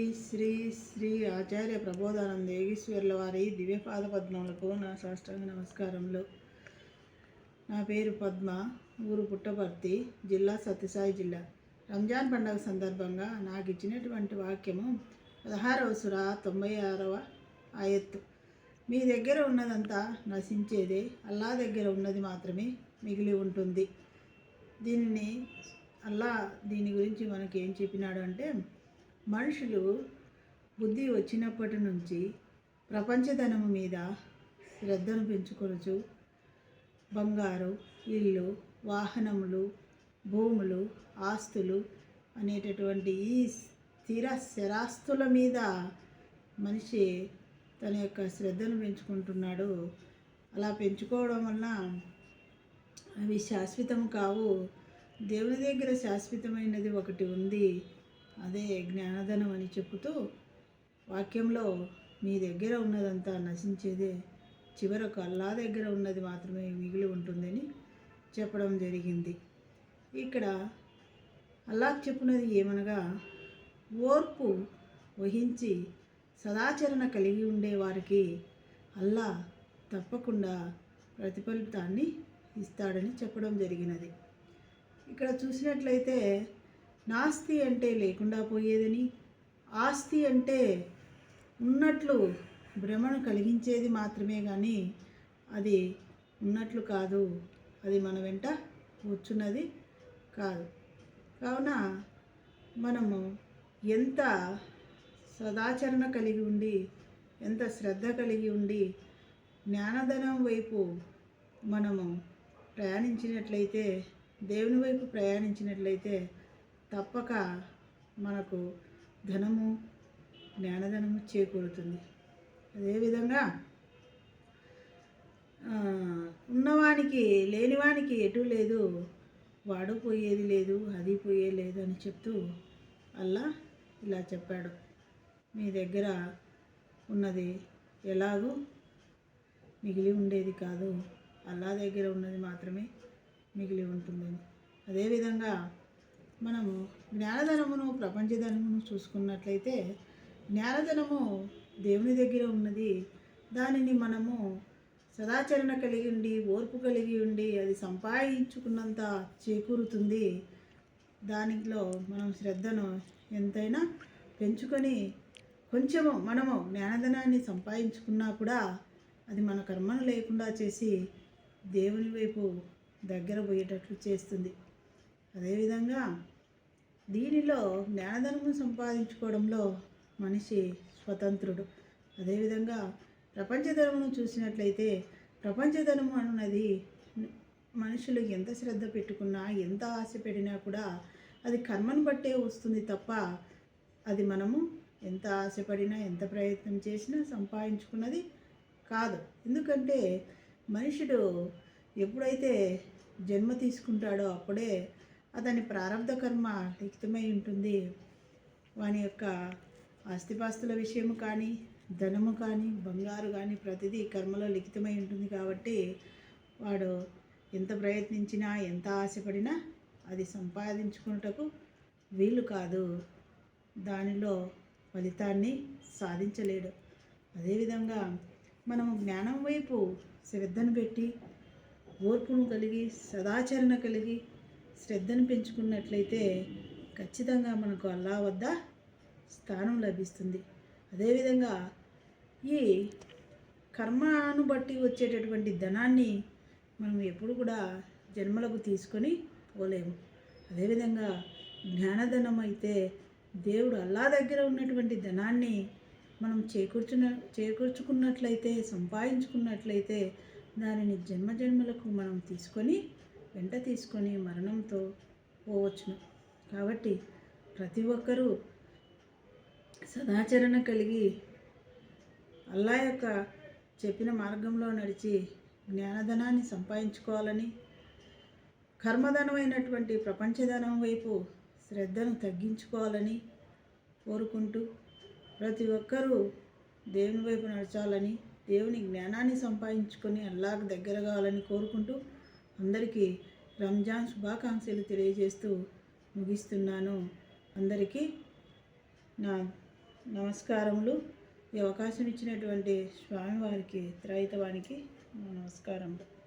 శ్రీ శ్రీ ఆచార్య ప్రబోధానంద యోగేశ్వర్ల వారి దివ్యపాద పద్మములకు నా సాష్టాంగ నమస్కారములు. నా పేరు పద్మ ఊరు పుట్టపర్తి జిల్లా సత్యసాయి జిల్లా. రంజాన్ పండుగ సందర్భంగా నాకు ఇచ్చినటువంటి వాక్యము పదహారవ సుర తొంభై ఆరవ ఆయత్తు. మీ దగ్గర ఉన్నదంతా నశించేదే అల్లా దగ్గర ఉన్నది మాత్రమే మిగిలి ఉంటుంది. దీనిని అల్లా దీని గురించి మనకి ఏం చెప్పినాడు అంటే మనుషులు బుద్ధి వచ్చినప్పటి నుంచి ప్రపంచధనము మీద శ్రద్ధను పెంచుకొనచ్చు బంగారు ఇల్లు వాహనములు భూములు ఆస్తులు అనేటటువంటి ఈ స్థిర స్థిరాస్తుల మీద మనిషి తన యొక్క శ్రద్ధను పెంచుకుంటున్నాడు. అలా పెంచుకోవడం వల్ల అవి శాశ్వతం కావు. దేవుని దగ్గర శాశ్వతమైనది ఒకటి ఉంది. అదే జ్ఞానధనం అని చెబుతూ వాక్యంలో మీ దగ్గర ఉన్నదంతా నశించేదే చివరకు అల్లా దగ్గర ఉన్నది మాత్రమే మిగిలి ఉంటుందని చెప్పడం జరిగింది. ఇక్కడ అల్లాహ్ చెప్పినది ఏమనగా ఓర్పు వహించి సదాచరణ కలిగి ఉండే వారికి అల్లా తప్పకుండా ప్రతిఫలితాన్ని ఇస్తాడని చెప్పడం జరిగినది. ఇక్కడ చూసినట్లయితే నాస్తి అంటే లేకుండా పోయేదని ఆస్తి అంటే ఉన్నట్లు భ్రమను కలిగించేది మాత్రమే కానీ అది ఉన్నట్లు కాదు. అది మన వెంట కూర్చున్నది కాదు. కావున మనము ఎంత సదాచరణ కలిగి ఉండి ఎంత శ్రద్ధ కలిగి ఉండి జ్ఞానధనం వైపు మనము ప్రయాణించినట్లయితే దేవుని వైపు ప్రయాణించినట్లయితే తప్పక మనకు ధనము జ్ఞానధనము చేకూరుతుంది. అదేవిధంగా ఉన్నవానికి లేనివానికి ఎటు లేదు వాడు పోయేది లేదు అది పోయేది లేదు అని చెప్తూ అల్లా ఇలా చెప్పాడు. మీ దగ్గర ఉన్నది ఎలాగూ మిగిలి ఉండేది కాదు. అల్లా దగ్గర ఉన్నది మాత్రమే మిగిలి ఉంటుందని. అదేవిధంగా మనము జ్ఞానధనమును ప్రపంచధనమును చూసుకున్నట్లయితే జ్ఞానధనము దేవుని దగ్గర ఉన్నది. దానిని మనము సదాచరణ కలిగి ఉండి ఓర్పు కలిగి ఉండి అది సంపాదించుకున్నంత చేకూరుతుంది. దానిలో మనం శ్రద్ధను ఎంతైనా పెంచుకొని కొంచెము మనము జ్ఞానధనాన్ని సంపాదించుకున్నా కూడా అది మన కర్మను లేకుండా చేసి దేవుని వైపు దగ్గర పోయేటట్లు చేస్తుంది. అదేవిధంగా దీనిలో జ్ఞానధనము సంపాదించుకోవడంలో మనిషి స్వతంత్రుడు. అదేవిధంగా ప్రపంచధనమును చూసినట్లయితే ప్రపంచధనము అన్నది మనుషులు ఎంత శ్రద్ధ పెట్టుకున్నా ఎంత ఆశ పెట్టినా కూడా అది కర్మను బట్టే వస్తుంది తప్ప అది మనము ఎంత ఆశపడినా ఎంత ప్రయత్నం చేసినా సంపాదించుకున్నది కాదు. ఎందుకంటే మనుషుడు ఎప్పుడైతే జన్మ తీసుకుంటాడో అప్పుడే అతని ప్రారంభ కర్మ లిఖితమై ఉంటుంది. వాని యొక్క ఆస్తిపాస్తుల విషయము కానీ ధనము కానీ బంగారు కానీ ప్రతిదీ కర్మలో లిఖితమై ఉంటుంది కాబట్టి వాడు ఎంత ప్రయత్నించినా ఎంత ఆశపడినా అది సంపాదించుకున్నటకు వీలు కాదు. దానిలో ఫలితాన్ని సాధించలేడు. అదేవిధంగా మనము జ్ఞానం వైపు శ్రద్ధను పెట్టి ఓర్పును కలిగి సదాచరణ కలిగి శ్రద్ధను పెంచుకున్నట్లయితే ఖచ్చితంగా మనకు అల్లా వద్ద స్థానం లభిస్తుంది. అదేవిధంగా ఈ కర్మను బట్టి వచ్చేటటువంటి ధనాన్ని మనం ఎప్పుడు కూడా జన్మలకు తీసుకొని పోలేము. అదేవిధంగా జ్ఞానధనం అయితే దేవుడు అల్లా దగ్గర ఉన్నటువంటి ధనాన్ని మనం చేకూర్చున చేకూర్చుకున్నట్లయితే సంపాదించుకున్నట్లయితే దానిని జన్మ జన్మలకు మనం తీసుకొని వెంట తీసుకొని మరణంతో పోవచ్చును. కాబట్టి ప్రతి ఒక్కరూ సదాచరణ కలిగి అల్లా యొక్క చెప్పిన మార్గంలో నడిచి జ్ఞానధనాన్ని సంపాదించుకోవాలని కర్మధనమైనటువంటి ప్రపంచధనం వైపు శ్రద్ధను తగ్గించుకోవాలని కోరుకుంటూ ప్రతి ఒక్కరూ దేవుని వైపు నడచాలని దేవుని జ్ఞానాన్ని సంపాదించుకొని అల్లాకు దగ్గర కావాలని కోరుకుంటూ అందరికీ రంజాన్ శుభాకాంక్షలు తెలియజేస్తూ ముగిస్తున్నాను. అందరికీ నా నమస్కారములు. ఈ అవకాశం ఇచ్చినటువంటి స్వామివారికి త్రైతవానికి నమస్కారములు.